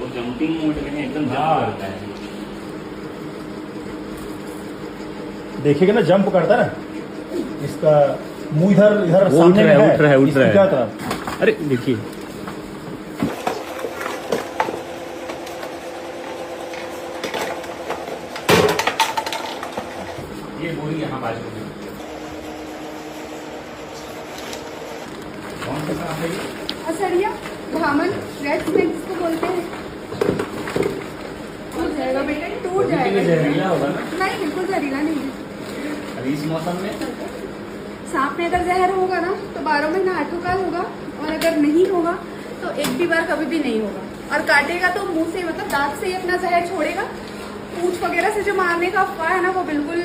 वो jumping mode में एकदम जंप हाँ। करता है। देखिएगा ना जंप करता है ना। इसका मुँह इधर इधर सामने रहा है, उठ रहा है, उठ रहा है। क्या होता अरे देखिए। ये बोरी यहाँ बाजू में। कौन सा सांप है ये? असरिया घामन रेड स्नेक जिसको बोलते हैं टूट जाएगा बेटा टूट अभी के लिए जाएगा जहरीला होगा ना नहीं बिल्कुल जहरीला नहीं। है अभी इस मौसम में? सांप में अगर जहर होगा ना तो बारह महीना आठोकाल होगा और अगर नहीं होगा तो एक भी बार कभी भी नहीं होगा। और काटेगा तो मुँह से मतलब दांत से ही अपना जहर छोड़ेगा। पूछ वगैरह से जो मारने का अफवाह है ना वो बिल्कुल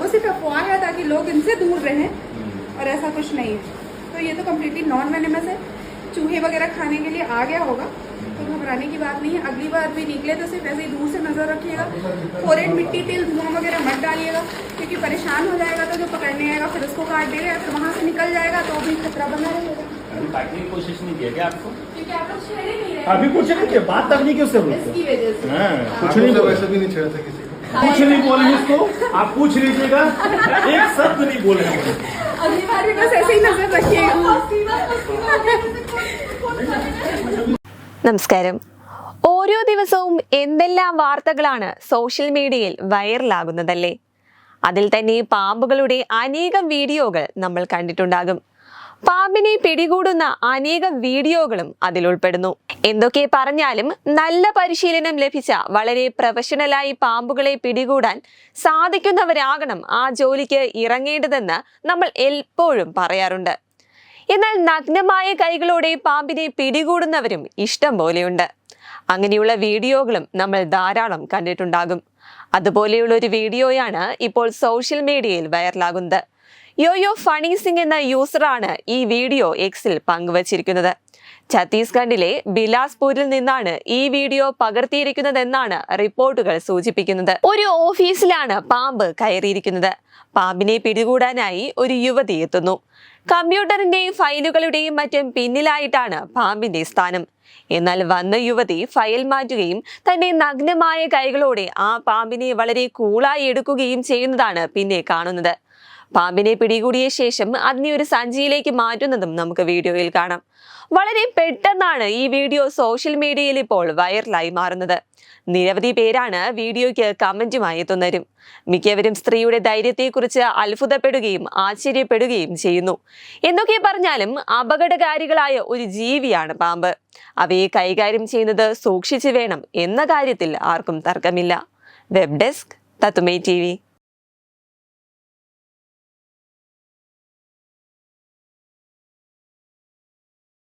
वो सिर्फ़ अफवाह है ताकि लोग इनसे दूर रहें और ऐसा कुछ नहीं है। तो ये तो कम्प्लीटली नॉन वेनेमस है। चूहे वगैरह खाने के लिए आ गया होगा। तो घबराने की बात नहीं है। अगली बार भी निकले तो सिर्फ़ ऐसे ही दूर से नज़र रखिएगा। फोरेट मिट्टी तेल धुआँ वगैरह मत डालिएगा क्योंकि परेशान हो जाएगा तो जो पकड़ने आएगा फिर उसको काट देगा या फिर वहाँ से निकल जाएगा तो भी खतरा बना रहेगा। अभी की कोशिश नहीं किया क्या आपको? क्योंकि आप लोग छेड़े नहीं अभी कुछ नहीं किया बात तक नहीं की उससे इसकी वजह से। हाँ, कुछ नहीं बोला। वैसे भी नहीं छेड़ा था किसी कुछ नहीं बोलेंगे इसको आप पूछ लीजिएगा एक शब्द नहीं बोलेंगे अगली बार भी बस ऐसे ही नज़र रखिएगा। നമസ്കാരം. ഓരോ ദിവസവും എന്തെല്ലാം വാർത്തകളാണ് സോഷ്യൽ മീഡിയയിൽ വൈറലാകുന്നതല്ലേ? അതിൽ തന്നെ പാമ്പുകളുടെ അനേകം വീഡിയോകൾ നമ്മൾ കണ്ടിട്ടുണ്ടാകും. പാമ്പിനെ പിടികൂടുന്ന അനേകം വീഡിയോകളും അതിൽ ഉൾപ്പെടുന്നു. എന്തൊക്കെ പറഞ്ഞാലും നല്ല പരിശീലനം ലഭിച്ച വളരെ പ്രൊഫഷണലായി പാമ്പുകളെ പിടികൂടാൻ സാധിക്കുന്നവരാകണം ആ ജോലിക്ക് ഇറങ്ങേണ്ടതെന്ന് നമ്മൾ എപ്പോഴും പറയാറുണ്ട്. എന്നാൽ നഗ്നമായ കൈകളോടെ പാമ്പിനെ പിടികൂടുന്നവരും ഇഷ്ടം പോലെയുണ്ട്. അങ്ങനെയുള്ള വീഡിയോകളും നമ്മൾ ധാരാളം കണ്ടിട്ടുണ്ടാകും. അതുപോലെയുള്ള ഒരു വീഡിയോയാണ് ഇപ്പോൾ സോഷ്യൽ മീഡിയയിൽ വൈറലാകുന്നത്. യോയോ ഫണി സിംഗ് എന്ന യൂസറാണ് ഈ വീഡിയോ എക്സിൽ പങ്കുവച്ചിരിക്കുന്നത്. ഛത്തീസ്ഗഡിലെ ബിലാസ്പൂരിൽ നിന്നാണ് ഈ വീഡിയോ പകർത്തിയിരിക്കുന്നതെന്നാണ് റിപ്പോർട്ടുകൾ സൂചിപ്പിക്കുന്നത്. ഒരു ഓഫീസിലാണ് പാമ്പ് കയറിയിരിക്കുന്നത്. പാമ്പിനെ പിടികൂടാനായി ഒരു യുവതി എത്തുന്നു. കമ്പ്യൂട്ടറിന്റെയും ഫയലുകളുടെയും മറ്റും പിന്നിലായിട്ടാണ് പാമ്പിന്റെ സ്ഥാനം. എന്നാൽ വന്ന യുവതി ഫയൽ മാറ്റുകയും തന്റെ നഗ്നമായ കൈകളോടെ ആ പാമ്പിനെ വളരെ കൂളായി എടുക്കുകയും ചെയ്യുന്നതാണ് പിന്നെ കാണുന്നത്. പാമ്പിനെ പിടികൂടിയ ശേഷം അതിനെ ഒരു സഞ്ചിയിലേക്ക് മാറ്റുന്നതും നമുക്ക് വീഡിയോയിൽ കാണാം. വളരെ പെട്ടെന്നാണ് ഈ വീഡിയോ സോഷ്യൽ മീഡിയയിൽ ഇപ്പോൾ വൈറലായി മാറുന്നത്. നിരവധി പേരാണ് വീഡിയോയ്ക്ക് കമന്റുമായി എത്തുന്നവരും മിക്കവരും സ്ത്രീയുടെ ധൈര്യത്തെക്കുറിച്ച് അത്ഭുതപ്പെടുകയും ആശ്ചര്യപ്പെടുകയും ചെയ്യുന്നു. എന്തൊക്കെ പറഞ്ഞാലും അപകടകാരികളായ ഒരു ജീവിയാണ് പാമ്പ്. അവയെ കൈകാര്യം ചെയ്യുന്നത് സൂക്ഷിച്ചു വേണം എന്ന കാര്യത്തിൽ ആർക്കും തർക്കമില്ല. Web desk തത്തുമേ T